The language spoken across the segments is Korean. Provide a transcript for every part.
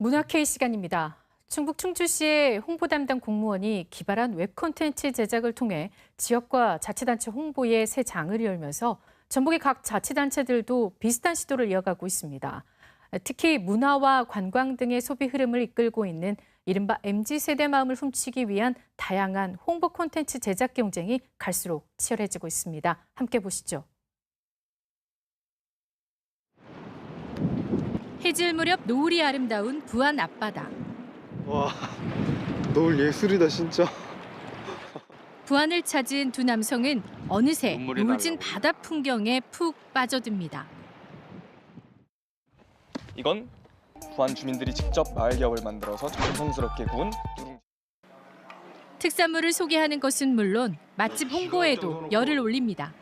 문화K 시간입니다. 충북 충주시의 홍보 담당 공무원이 기발한 웹 콘텐츠 제작을 통해 지역과 자치단체 홍보에 새 장을 열면서 전북의 각 자치단체들도 비슷한 시도를 이어가고 있습니다. 특히 문화와 관광 등의 소비 흐름을 이끌고 있는 이른바 MZ세대 마음을 훔치기 위한 다양한 홍보 콘텐츠 제작 경쟁이 갈수록 치열해지고 있습니다. 함께 보시죠. 해질 무렵 노을이 아름다운 부안 앞바다. 와 노을 예술이다 진짜 부안을 찾은 두 남성은 어느새 물진. 바다 풍경에 푹 빠져듭니다. 이건 부안 주민들이 직접 마을 기업을 만들어서 정성스럽게 구운. 특산물을 소개하는 것은 물론 맛집 홍보에도 열을 올립니다.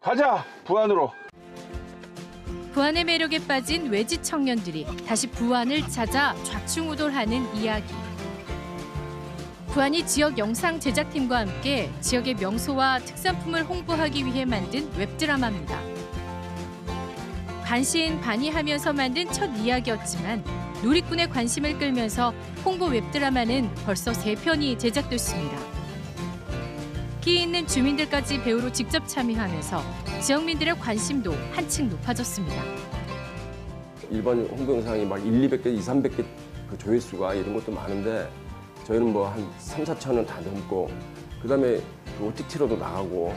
가자 부안으로 부안의 매력에 빠진 외지 청년들이 다시 부안을 찾아 좌충우돌하는 이야기. 부안이 지역 영상 제작팀과 함께 지역의 명소와 특산품을 홍보하기 위해 만든 웹드라마입니다. 간신 반의하면서 만든 첫 이야기였지만 누리꾼의 관심을 끌면서 홍보 웹드라마는 벌써 세편이 제작됐습니다. 끼 있는 주민들까지 배우로 직접 참여하면서 지역민들의 관심도 한층 높아졌습니다. 일반 홍보 영상이 막 1, 200개, 2, 300개 그 조회수가 이런 것도 많은데 저희는 뭐 한 3, 4천은 다 넘고 그다음에 그 OTT로도 나가고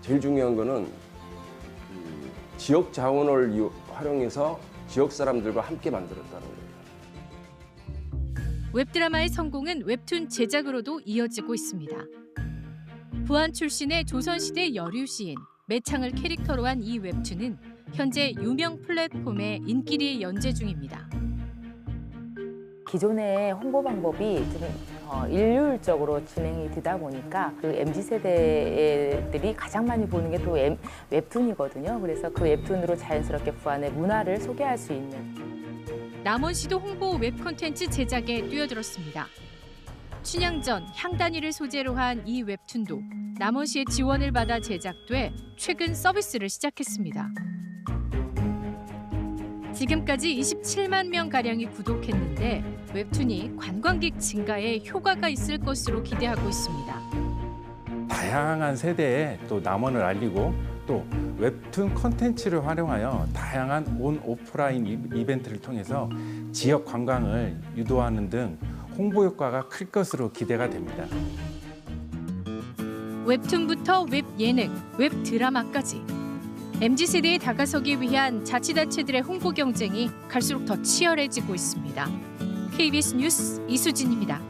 제일 중요한 거는 그 지역 자원을 이- 활용해서 지역 사람들과 함께 만들었다는 거예요. 웹드라마의 성공은 웹툰 제작으로도 이어지고 있습니다. 부안 출신의 조선시대 여류 시인 매창을 캐릭터로 한 이 웹툰은 현재 유명 플랫폼에 인기리에 연재 중입니다. 기존의 홍보 방법이 좀 어, 일률적으로 진행이 되다 보니까 그 MZ 세대들이 가장 많이 보는 게 또 웹툰이거든요. 그래서 그 웹툰으로 자연스럽게 부안의 문화를 소개할 수 있는 남원시도 홍보 웹 콘텐츠 제작에 뛰어들었습니다. 춘향전, 향단이를 소재로 한 이 웹툰도 남원시의 지원을 받아 제작돼 최근 서비스를 시작했습니다. 지금까지 27만 명 가량이 구독했는데 웹툰이 관광객 증가에 효과가 있을 것으로 기대하고 있습니다. 다양한 세대에 또 남원을 알리고 또 웹툰 컨텐츠를 활용하여 다양한 온 오프라인 이- 이벤트를 통해서 지역 관광을 유도하는 등 홍보 효과가 클 것으로 기대가 됩니다. 웹툰부터 웹 예능, 웹 드라마까지 MZ 세대에 다가서기 위한 자치단체들의 홍보 경쟁이 갈수록 더 치열해지고 있습니다. KBS 뉴스 이수진입니다.